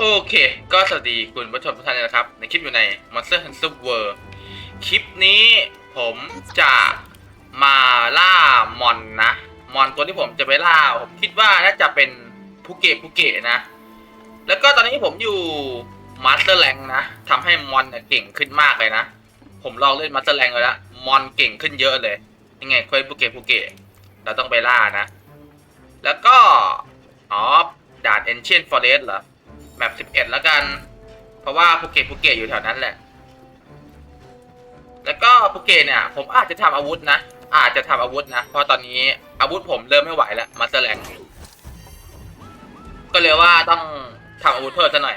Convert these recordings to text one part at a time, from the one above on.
โอเค ก็สวัสดีคุณผู้ชมทุกท่านนะครับ ในคลิปอยู่ใน Monster Hunter World คลิปนี้ผมจะมาล่ามอนนะ มอนตัวที่ผมจะไปล่า ผมคิดว่าน่าจะเป็นภูเก็ตภูเก็ตนะ แล้วก็ตอนนี้ผมอยู่มาสเตอร์แ n งนะทำให้มอนเก่งขึ้นมากเลยนะ ผมลองเล่นมาสเตอร์แ n งเลยละมอนเก่งขึ้นเยอะเลย ยังไงเควสภูเก็ตภูเก็ตเราต้องไปล่านะ แล้วก็ อ๋อ ด่าน Ancient Forest เหรอ แมป11แล้วกัน เพราะว่าภูเก็ตภูเก็ตอยู่แถวนั้นแหละ แล้วก็ภูเก็ตเนี่ย ผมอาจจะทำอาวุธนะ อาจจะทำอาวุธนะ เพราะตอนนี้อาวุธผมเริ่มไม่ไหวแล้วมาสเตอร์แลงก็เลยว่าต้องทำอาวุธเพิ่มซะหน่อย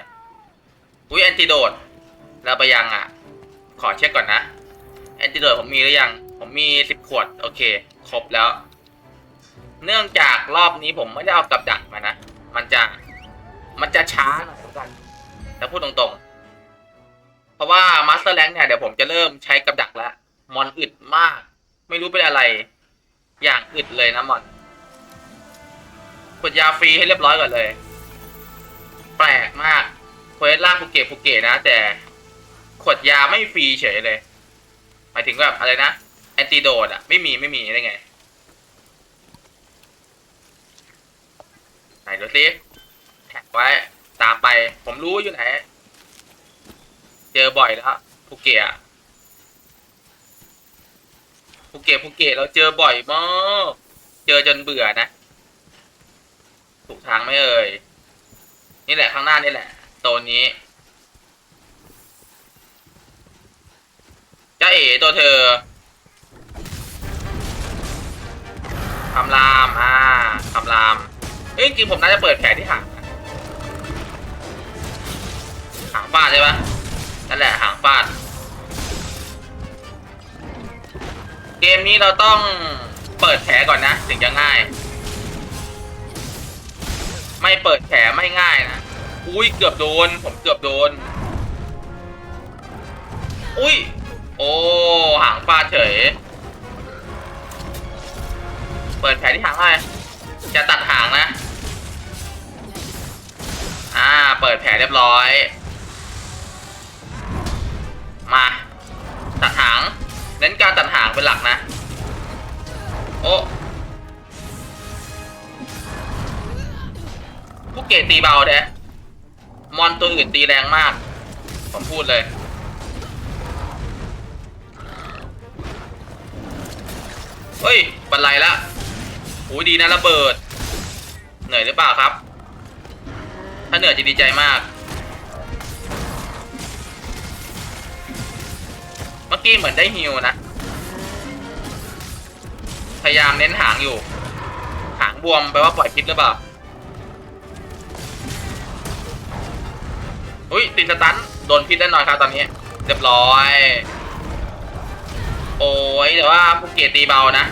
อุ้ยแอนติโดดแล้วไปยังอะ ขอเช็คก่อนนะ แอนติโดดผมมีหรือยัง ผมมี10ขวด โอเค ครบแล้ว เนื่องจากรอบนี้ผมไม่ได้เอากับดักมานะ มันจะ มันจะช้าหน่อยกันแต่พูดตรงๆ เพราะว่ามาสเตอร์แ n งเนี่ยเดี๋ยวผมจะเริ่มใช้กับดักแล้วมอนอึดมาก ไม่รู้เป็นอะไร อย่างอึดเลยนะมอนกดยาฟรีให้เรียบร้อยก่อนเลย แปลกมากเควสล่างภูเก็ตภูเก็ตนะ แต่ขวดยาไม่ฟรีเฉยเลย หมายถึงแบบอะไรนะแอนติโดดอะไม่มีไม่มีได้ไงไหนดูสิ ไว้ ตามไป ผมรู้อยู่ไหน เจอบ่อยแล้วภูเก็ตภูเก็ตภูเก็ตเราเจอบ่อยมากเจอจนเบื่อนะ ถูกทางไม่เอ่ย นี่แหละข้างหน้านี่แหละโซนนี้จ้าเอ๋ตัวเธอคำราม อ่าคำราม เอ้ยจริงผมน่าจะเปิดแผลที่หาง หางฟาดใช่ปะนั่นแหละหางฟาด เกมนี้เราต้องเปิดแผลก่อนนะ ถึงจะง่าย ไม่เปิดแผลไม่ง่ายนะ อุ้ยเกือบโดน ผมเกือบโดน อุ้ย โอ้หางฟาดเฉย เปิดแผลที่หางเลยจะตัดหางนะ อ่า เปิดแผลเรียบร้อย มาตัดหางเน้นการตัดหางเป็นหลักนะ โอ้ผู้เกตตีเบาแท้มอนตัวอื่นตีแรงมาก ผมพูดเลย เฮ้ย บันไลละโอ้ยดีนะระเบิด เหนื่อยหรือเปล่าครับ ถ้าเหนื่อยจะดีใจมาก เมื่อกี้เหมือนได้ฮิวนะ พยายามเน้นหางอยู่ หางบวมแปลว่าปล่อยพิษหรือเปล่า อุ้ยติดสตันโดนพิษแน่นอนครับตอนนี้ เรียบร้อย โอ้ยแต่ว่าภูเก็ตตีเบานะ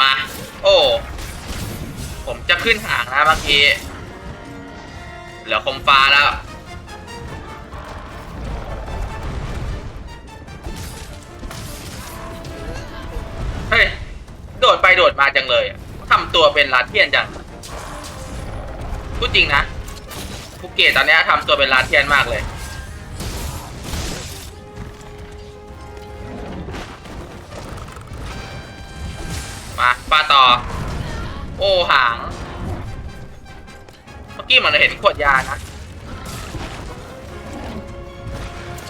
มา โอ้ ผมจะขึ้นหางนะเมื่อกี้ เหลือคมฟ้าแล้ว โดดไปโดดมาจังเลยทำตัวเป็นลาเทียนจังพูดจริงนะภูเก็ตตอนนี้ทำตัวเป็นลาเทียนมากเลย มาปาต่อ โอ้หาง เมื่อกี้มันเห็นขวดยานะ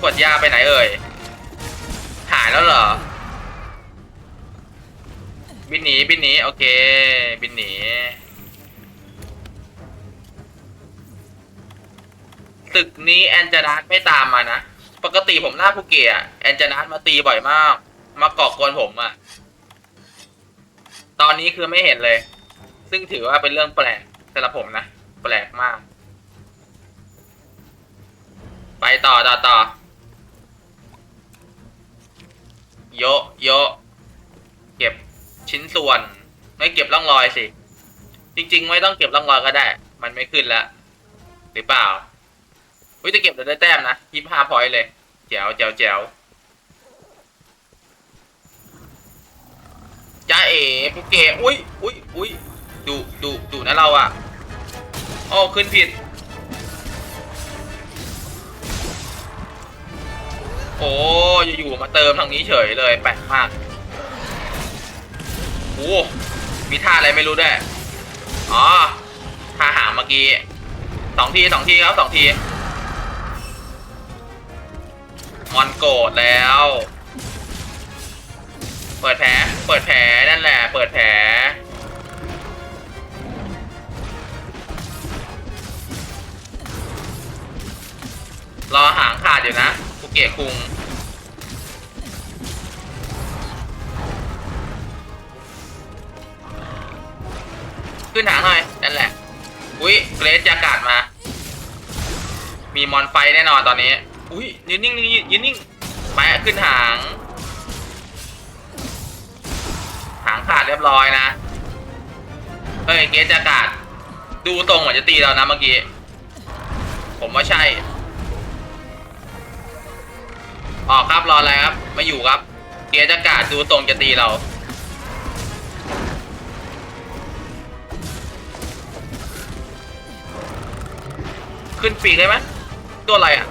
ขวดยาไปไหนเอ่ย หายแล้วเหรอ บินหนีบินหนีโอเค บินหนีตึกนี้แอนเจนัสไม่ตามมานะ ปกติผมหน้าภูเก็ตอะแอนเจนัสมาตีบ่อยมาก มาเกาะกวนผมอะตอนนี้คือไม่เห็นเลย ซึ่งถือว่าเป็นเรื่องแปลกสำหรับผมนะ แปลกมาก ไปต่อต่อต่อโยโยเก็บ ชิ้นส่วน ไม่เก็บร่องรอยสิ จริง ๆ ไม่ต้องเก็บร่องรอยก็ได้ มันไม่ขึ้นแล้วหรือเปล่าวิจะเก็บเดี๋ยวได้แต้มนะยี่ห้าพอยเลยแจ๋วแจ๋วแจ๋วจ้าเอ๋ภูเกอุ้ยอุ้ยอุ้ยดุดุดุนะเราอะอ้ขึ้นผิด โอ้อยู่ๆมาเติมทางนี้เฉยเลยแปลกมาก มีท่าอะไรไม่รู้ด้วย อ๋อท่าหางเมื่อกี้สองทีสองทีครับสองทีมอนโกรธแล้ว เปิดแผลเปิดแผลนั่นแหละ เปิดแผลรอหางขาดอยู่นะภูเก็ตคุง ขึ้นหางหน่อยนั่นแหละ อุ้ยเกรซจะกาดมา มีมอนไฟแน่นอนตอนนี้ อุ้ยยืนนิ่งยืนนิ่งไปขึ้นหาง หางขาดเรียบร้อยนะ เฮ้ยเกรซจะกาดดูตรงเหมือนจะตีเรานะเมื่อกี้ ผมว่าใช่ ออกครับรออะไรครับ ไม่อยู่ครับ เกร์จะกาดดูตรงจะตีเรา ขึ้นปีกได้ไหมตัวอะไรอะ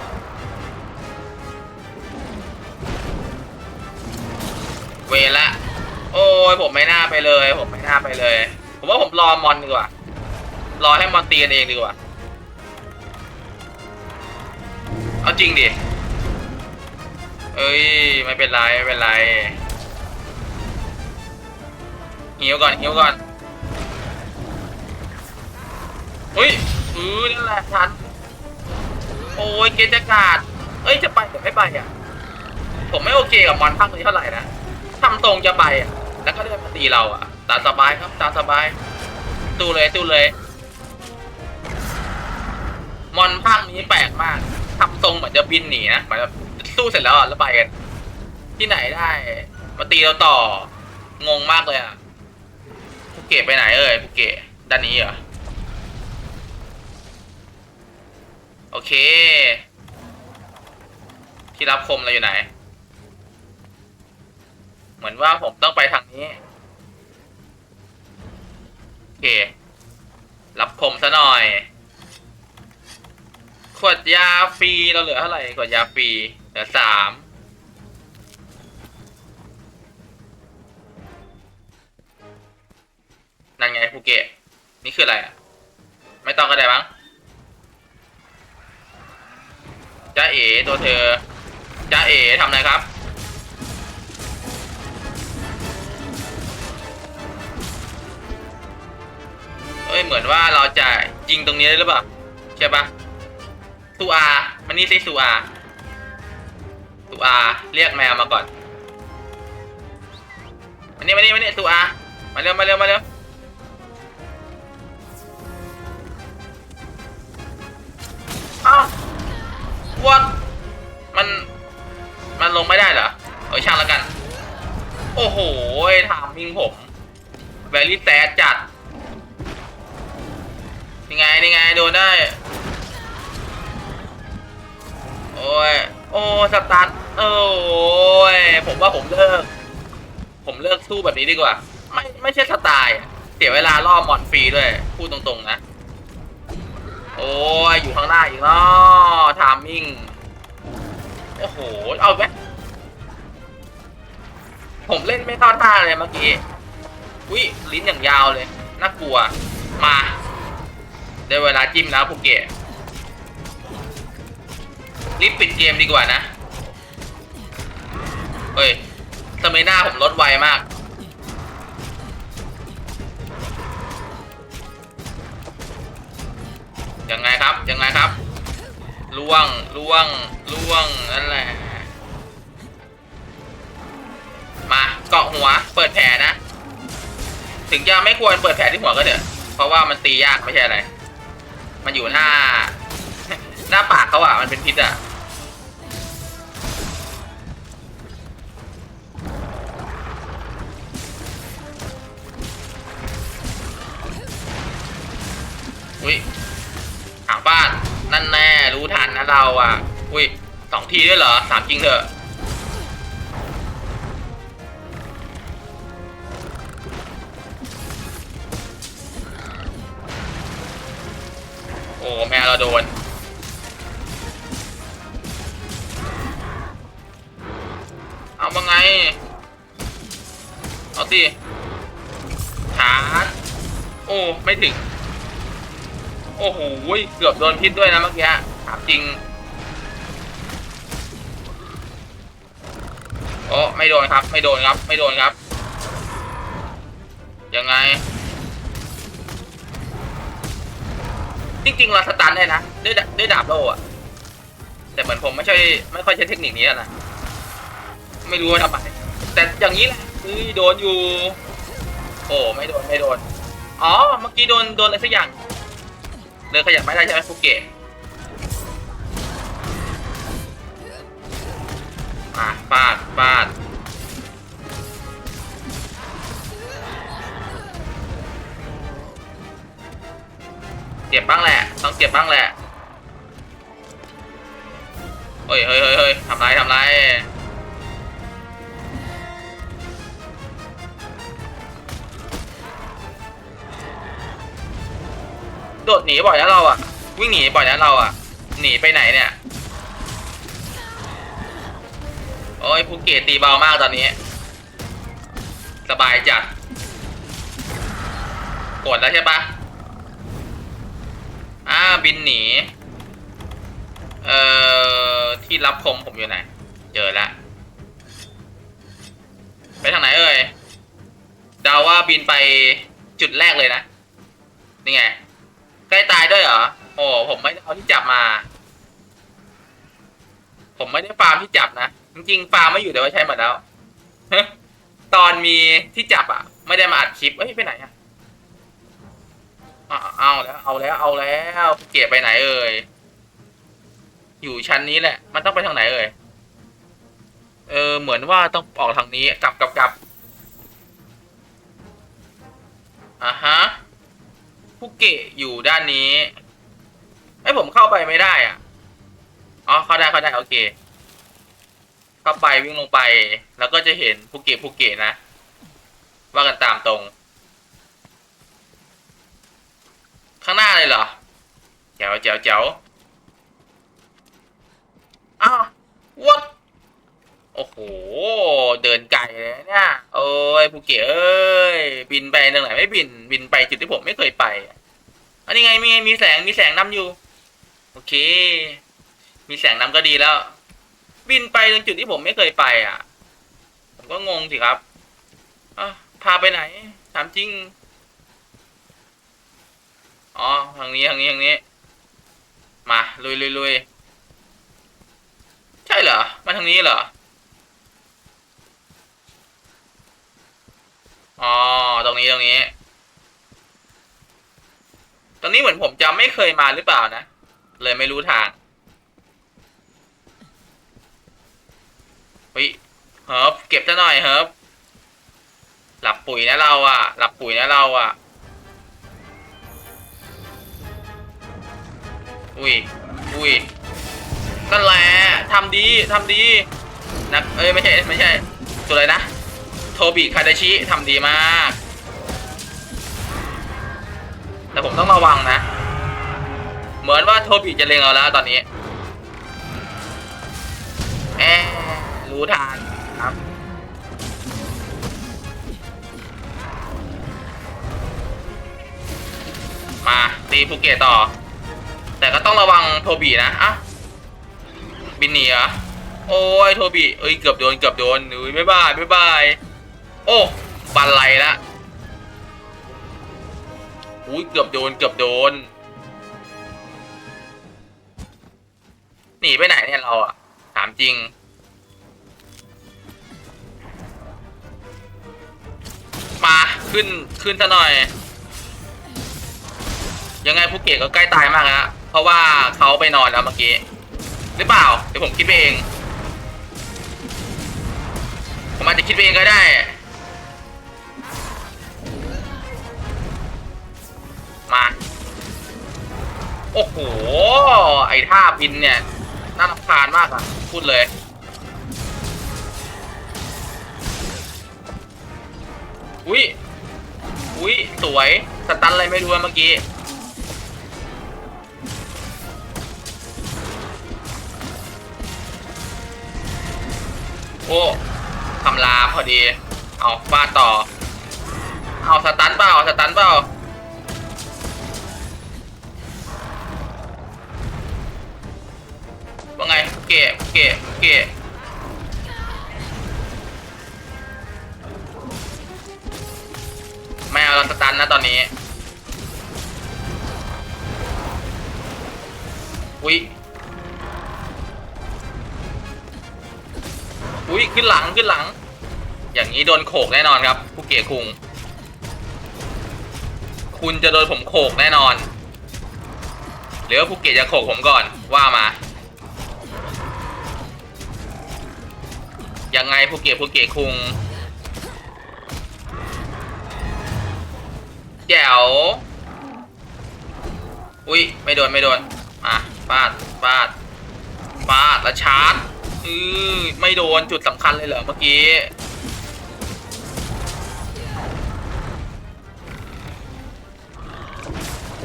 เวละ โอ้ยผมไม่น่าไปเลย ผมไม่น่าไปเลย ผมว่าผมรอมอนดีกว่า รอให้มอนตีกันเองดีกว่า เอาจริงดิ เอ้ย ไม่เป็นไร ไม่เป็นไรหิวก่อนหิวก่อนเฮ้ยอือนั่นแหละทัน โอ้ยเกณฑ์จะกาดเอ้ยจะไปแต่ไม่ไปอะ ผมไม่โอเคกับมอนภาคนี้เท่าไหร่นะทำตรงจะไปอะ แล้วก็เดินมาตีเราอะ ตาสบายครับ ตาสบายตู้เลยตู้เลย มอนภาคนี้แปลกมากทำตรงเหมือนจะบินหนีนะเหมือนแบบสู้เสร็จแล้วอะแล้วไปกัน ที่ไหนได้ มาตีเราต่อ งงมากเลยอะภูเก็ตไปไหนเอ่ยภูเก็ตด้านนี้เหรอ โอเค ที่รับคมเราอยู่ไหน เหมือนว่าผมต้องไปทางนี้ โอเค รับคมซะหน่อย ขวดยาฟรีเราเหลือเท่าไหร่ ขวดยาฟรีเหลือสามนั่นไงภูเก็ตนี่คืออะไรอะ ไม่ต้องก็ได้มั้ง จ้าเอ๋ตัวเธอจ้าเอ๋ทำอะไรครับ เอ้ยเหมือนว่าเราจะยิงตรงนี้ได้หรือเปล่าใช่ปะสุอา มันนี่สิสุอาสุอา เรียกแมวมาก่อนมานี่มานี่มานี่สุอา มาเร็วมาเร็วมาเร็วอ้าว วัดมันมันลงไม่ได้เหรอ เอาช่างแล้วกัน โอ้โหถามมิงผมแวรี่แซดจัดนี่ไงนี่ไงโดนได้ โอ้ย โอ้สตาร์ทโอ้ย ผมว่าผมเลิก ผมเลิกสู้แบบนี้ดีกว่า ไม่ไม่ใช่สไตล์ เสียเวลาล่อมอนฟรีด้วย พูดตรงๆนะ โอ้ยอยู่ข้างหน้าอีกเนาะทามมิ่ง โอ้โห เอาไหมผมเล่นไม่เข้าท่าเลยเมื่อกี้ อุ้ยลิ้นอย่างยาวเลย น่ากลัว มา ได้เวลาจิ้มแล้วภูเก็ตรีบปิดเกมดีกว่านะ เฮ้ยสมัยหน้าผมลดไวมาก ยังไงครับ ยังไงครับล่วงล่วงล่วงนั่นแหละ มาเกาะหัว เปิดแผลนะ ถึงจะไม่ควรเปิดแผลที่หัวก็เถอะเพราะว่ามันตียากไม่ใช่อะไร มันอยู่หน้า หน้าปากเขาอะ มันเป็นพิษอะ เราอะ อุ้ยสองทีด้วยเหรอสามจริงเถอะโอ้แม่เราโดนเอามาไง เอาสิชาร์จโอ้ ไม่ถึง โอ้โหเกือบโดนพิษด้วยนะเมื่อกี้ถามจริง อ้ไม่โดนครับ ไม่โดนครับ ไม่โดนครับ ยังไง จริงๆเราสตันได้นะด้วยด้วยดาบโลอะแต่เหมือนผมไม่ใช่ไม่ค่อยใช้เทคนิคนี้อะนะไม่รู้ว่าทำไมแต่อย่างนี้แหละคือโดนอยู่ โอ้ไม่โดนไม่โดน อ๋อ เมื่อกี้โดนโดนอะไรสักอย่างเลยขยับไม่ได้ใช่ไหมฟุเกะอะฟาดฟาดเจ็บบ้างแหละ ต้องเจ็บบ้างแหละเฮ้ยเฮ้ยเฮ้ยเฮ้ยทำไรทำไรโดดหนีบ่อยนะเราอะ วิ่งหนีบ่อยนะเราอะ หนีไปไหนเนี่ย โอ้ยภูเก็ตตีเบามากตอนนี้ สบายจัด กดแล้วใช่ปะอ่าบินหนี เอ่อ ที่รับคมผมอยู่ไหน เจอแล้วไปทางไหนเอ่ยเดาว่าบินไปจุดแรกเลยนะ นี่ไง ใกล้ตายด้วยเหรอ โอ้ผมไม่ได้เอาที่จับมา ผมไม่ได้ฟาร์มที่จับนะ จริงๆฟาร์มไม่อยู่แต่ว่าใช้หมดแล้วตอนมีที่จับอะ ไม่ได้มาอัดคลิปเอ้ยไปไหนอะเอาแล้วเอาแล้วเอาแล้วเกียไปไหนเอ่ยอยู่ชั้นนี้แหละ มันต้องไปทางไหนเอ่ยเออเหมือนว่าต้องออกทางนี้กลับกลับกลับอะฮะภูเก็ตอยู่ด้านนี้ไอ้ผมเข้าไปไม่ได้อะอ๋อเข้าได้เข้าได้โอเค เข้าไปวิ่งลงไป แล้วก็จะเห็นภูเก็ตภูเก็ตนะ ว่ากันตามตรง ข้างหน้าเลยเหรอแจ๋วแจ๋วแจ๋วอ้าววัดโอ้โห เดินไกลเลยเนี่ยโอ้ยภูเก็ตเอ้ย บินไปทางไหนไม่บิน บินไปจุดที่ผมไม่เคยไปอันนี้ไงมีไงมีแสงมีแสงนำอยู่ โอเค มีแสงนำก็ดีแล้ว บินไปตรงจุดที่ผมไม่เคยไปอะ ผมก็งงสิครับอะพาไปไหน ถามจริง อ๋อ ทางนี้ทางนี้ทางนี้ มาลุยลุยลุยใช่เหรอ มาทางนี้เหรอ อ๋อ ตรงนี้ตรงนี้ ตรงนี้เหมือนผมจะไม่เคยมาหรือเปล่านะ เลยไม่รู้ทาง เฮ้ยเฮิร์บเก็บซะหน่อยเฮิร์บหลับปุ๋ยนะเราอะ หลับปุ๋ยนะเราอะ อุ้ย อุ้ยนั่นแหละทำดีทำดีนักเอ้ยไม่ใช่ไม่ใช่ ตัวอะไรนะ โทบิคาดาชิทำดีมาก แต่ผมต้องระวังนะ เหมือนว่าโทบิจะเล็งเราแล้วตอนนี้ รู้ทางครับมาตีภูเก็ตต่อ แต่ก็ต้องระวังโทบินะอะบินหนีเหรอโอ้ยโทบิเอ้ยเกือบโดนเกือบโดนอุ้ยบ๊ายบายบ๊ายบายโอ้บันไลละอุ้ยเกือบโดนเกือบโดนหนีไปไหนเนี่ยเราอะถามจริง มาขึ้นขึ้นซะหน่อย ยังไงภูเก็ตก็ใกล้ตายมากแล้วเพราะว่าเขาไปนอนแล้วเมื่อกี้หรือเปล่าเดี๋ยวผมคิดไปเอง ผมอาจจะคิดไปเองก็ได้ มา โอ้โห ไอ้ท่าบินเนี่ย น่ารำคาญมากอะพูดเลย อุ้ย อุ้ย สวย สตันอะไรไม่รู้เมื่อกี้ โอ้ทำลาพอดี เอาฟาต่อ เอาสตันเปล่าสตันเปล่าว่าไง เกะเกะเกะ ไม่เอาสตันนะตอนนี้ อุ้ยอุ้ยขึ้นหลังขึ้นหลัง อย่างนี้โดนโขกแน่นอนครับผู้เกียคุง คุณจะโดนผมโขกแน่นอน หรือว่าผู้เกียจะโขกผมก่อนว่ามา ยังไงผู้เกียผู้เกียคุง แจ๋วอุ้ยไม่โดนไม่โดนมาฟาดฟาดฟาดแล้วชาร์จอือไม่โดนจุดสำคัญเลยเหรอเมื่อกี้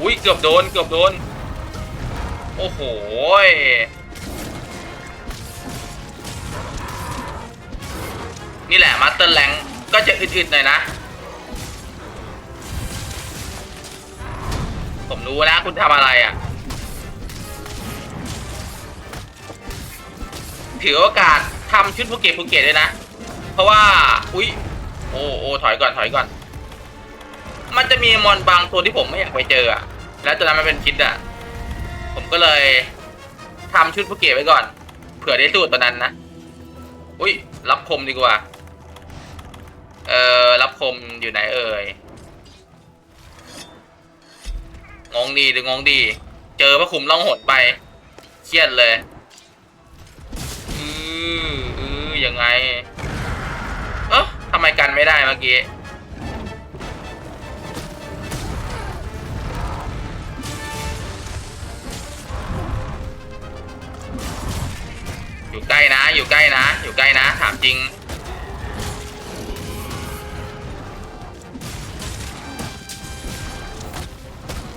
อุ้ยเกือบโดนเกือบโดน โอ้โหนี่แหละมาสเตอร์แลงก็จะอึดๆหน่อยนะ ผมรู้นะคุณทำอะไรอะ ถือโอกาสทำชุดภูเก็ตภูเก็ตด้วยนะ เพราะว่า อุ๊ยโอ้โอ้ถอยก่อนถอยก่อน มันจะมีมอนบางตัวที่ผมไม่อยากไปเจออะแล้วตัวนั้นมันเป็นพิษอะผมก็เลยทำชุดภูเก็ตไว้ก่อน เผื่อได้สูตรตัวนั้นนะ อุ๊ยรับคมดีกว่า เออรับคมอยู่ไหนเอ่ย งงดีหรืองงดี เจอพระคุมล่องหนไป เครียดเลย อืออือยังไง เอ๊ะทำไมกันไม่ได้เมื่อกี้ อยู่ใกล้นะ อยู่ใกล้นะ อยู่ใกล้นะ ถามจริง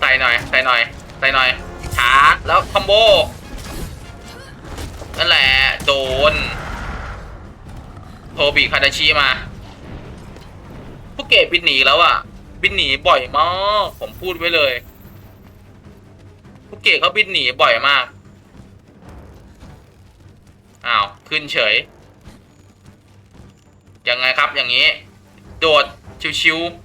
ใส่หน่อย ใส่หน่อย ใส่หน่อยชาร์จแล้วคอมโบนั่นแหละ โดนโทบิคาดาชิมาผู้เกตบินหนีแล้วอะ บินหนีบ่อยมาก ผมพูดไว้เลยผู้เกตเขาบินหนีบ่อยมากอ้าวขึ้นเฉยยังไงครับอย่างนี้ โดดชิวๆ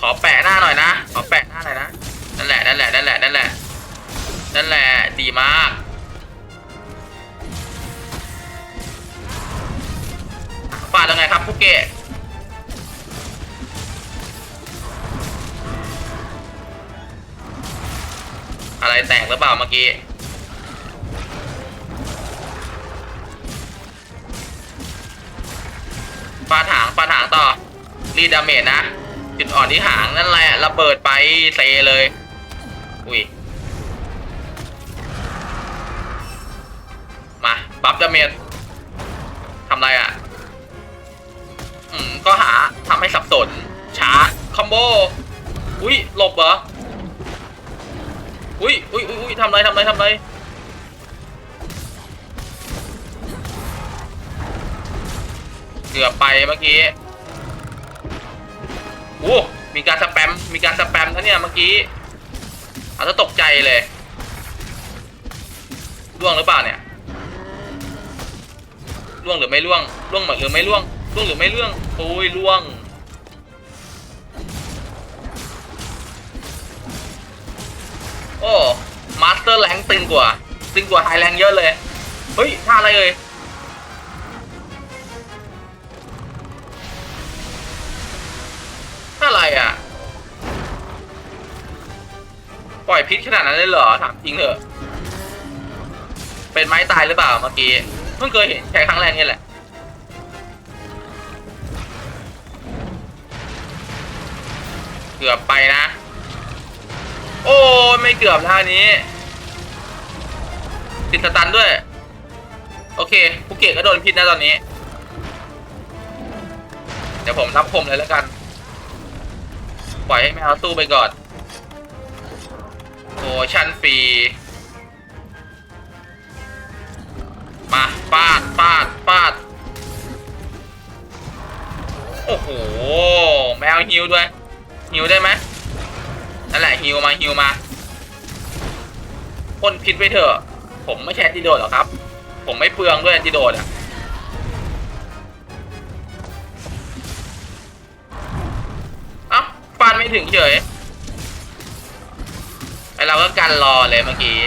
ขอแปะหน้าหน่อยนะ ขอแปะหน้าหน่อยนะ นั่นแหละ นั่นแหละ นั่นแหละ นั่นแหละ นั่นแหละ ดีมาก ฟาดแล้วไงครับผู้เกะอะไรแตกหรือเปล่าเมื่อกี้ฟาดหางฟาดหางต่อรีดดาเมจนะ จุดอ่อนที่หางนั่นแหละระเบิดไปเซเลย อุ้ย มาบัฟดาเมจทำไรอะ อืม ก็หาทำให้สับสนชาร์จคอมโบ อุ้ยหลบเหรอ อุ้ยอุ้ยอุ้ยอุ้ยทำไรทำไรทำไรเกือบไปเมื่อกี้ โอ้มีการสแปม มีการสแปมนะเนี่ยเมื่อกี้อาซะตกใจเลยล่วงหรือเปล่าเนี่ยล่วงหรือไม่ล่วงล่วงหรือไม่ล่วงล่วงหรือไม่ล่วงโอ้ยล่วงโอ้มาสเตอร์แรงตึงกว่าตึงกว่าไฮแรงเยอะเลย เฮ้ยท่าอะไรเอ่ย อะไรอะ ปล่อยพิษขนาดนั้นเลยเหรอ ถามจริงเถอะ เป็นไม้ตายหรือเปล่าเมื่อกี้ เพิ่งเคยเห็นใช้ครั้งแรกนี่แหละ เกือบไปนะ โอ้ไม่เกือบท่านี้ ติดสตันด้วย โอเคภูเก็ตก็โดนพิษนะตอนนี้ เดี๋ยวผมรับคมเลยแล้วกัน ปล่อยให้แมวสู้ไปก่อนโอชั่นฟรี มาปาดปาดปาด โอ้โห แมวฮิวด้วย ฮิวได้ไหมนั่นแหละฮิวมาฮิวมาพ่นพิษไปเถอะ ผมไม่ใช่ดีโดดหรอกครับ ผมไม่เปลืองด้วยดีโดดอะาฟาดไม่ถึงเฉยไอเราก็กันรอเลยเมื่อกี้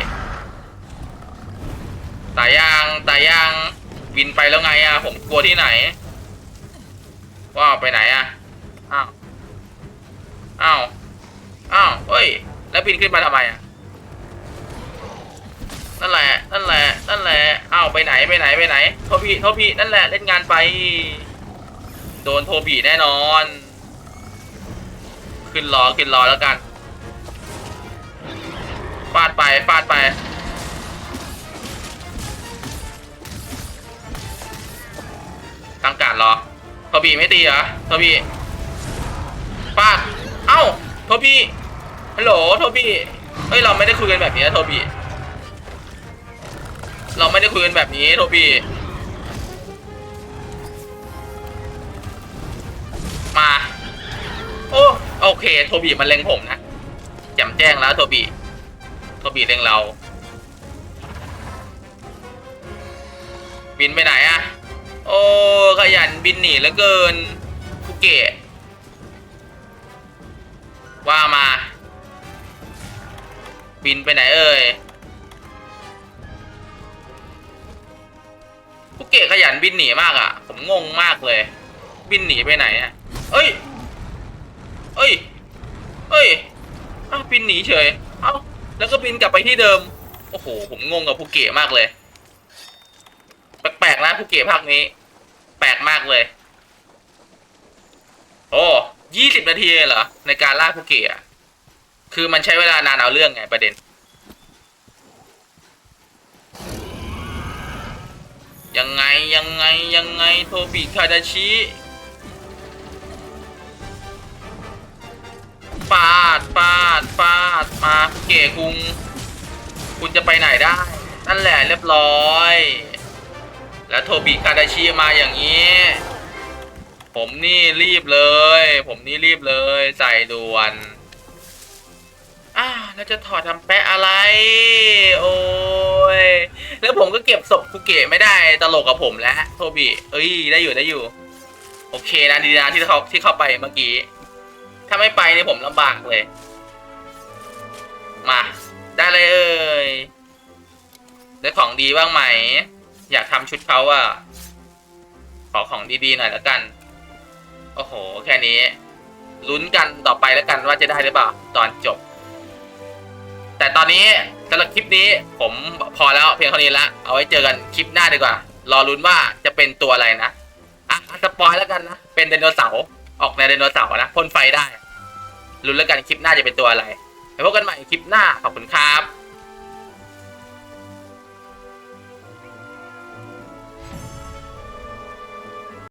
ตายยางตายยางวินไปแล้วไงอะ ผมกลัวที่ไหน ว่าไปไหนอะอ้าวอ้าวอ้าวเฮ้ย แล้วบินขึ้นมาทำไมอะนั่นแหละ นั่นแหละ นั่นแหละอ้าวไปไหนไปไหนไปไหนโทบีโทบีนั่นแหละเล่นงานไป โดนโทบีแน่นอน ขึ้นรอขึ้นรอแล้วกันฟาดไปฟาดไปตั้งการรอโทบีไม่ตีเหรอโทบีฟาดเอ้าโทบีฮัลโหลโทบีเฮ้ยเราไม่ได้คุยกันแบบนี้นะโทบีเราไม่ได้คุยกันแบบนี้โทบี เค โทบีมันเล็งผมนะแจ่มแจ้งแล้วโทบีโทบีเล็งเรา บินไปไหนอะโอ้ขยันบินหนีเหลือเกินภูเก็ตว่ามา บินไปไหนเอ่ยภูเก็ตขยันบินหนีมากอะผมงงมากเลย บินหนีไปไหนอะเอ้ย เอ้ย เอ้ยอ้าบินหนีเฉย เอ้าแล้วก็บินกลับไปที่เดิม โอ้โห ผมงงกับภูเก็ตมากเลย แปลกๆนะภูเก็ตภาคนี้ แปลกมากเลย โอ้ยี่สิบนาทีเลยเหรอ ในการล่าภูเก็ตอะคือมันใช้เวลานานเอาเรื่องไงประเด็น ยังไงยังไงยังไงโทบิคาดาชิ ฟาดฟาดฟาดมาเก็ตคุง คุณจะไปไหนได้ นั่นแหละเรียบร้อย แล้วโทบิคาดาชิมาอย่างนี้ ผมนี่รีบเลย ผมนี่รีบเลยใส่ด่วนอ่าแล้วจะถอดทำแปะอะไร โอ้ย แล้วผมก็เก็บศพคุเกะไม่ได้ตลกกับผมแล้วโทบิเอ้ยได้อยู่ได้อยู่ โอเคนะดีนะที่เขาที่เข้าไปเมื่อกี้ ถ้าไม่ไปนี่ผมลำบากเลย มา ได้เลยเอ้ยได้ของดีบ้างไหม อยากทำชุดเขาอะขอของดีๆหน่อยแล้วกัน โอ้โห แค่นี้ ลุ้นกันต่อไปแล้วกันว่าจะได้หรือเปล่า ตอนจบ แต่ตอนนี้สำหรับคลิปนี้ผมพอแล้วเพียงเท่านี้ละ เอาไว้เจอกันคลิปหน้าดีกว่า รอลุ้นว่าจะเป็นตัวอะไรนะ อะสปอยแล้วกันนะ เป็นไดโนเสาร์ออกในไดโนเสาร์นะพ่นไฟได้ ลุ้นแล้วกันคลิปหน้าจะเป็นตัวอะไรไปพบกันใหม่คลิปหน้าขอบคุณครับ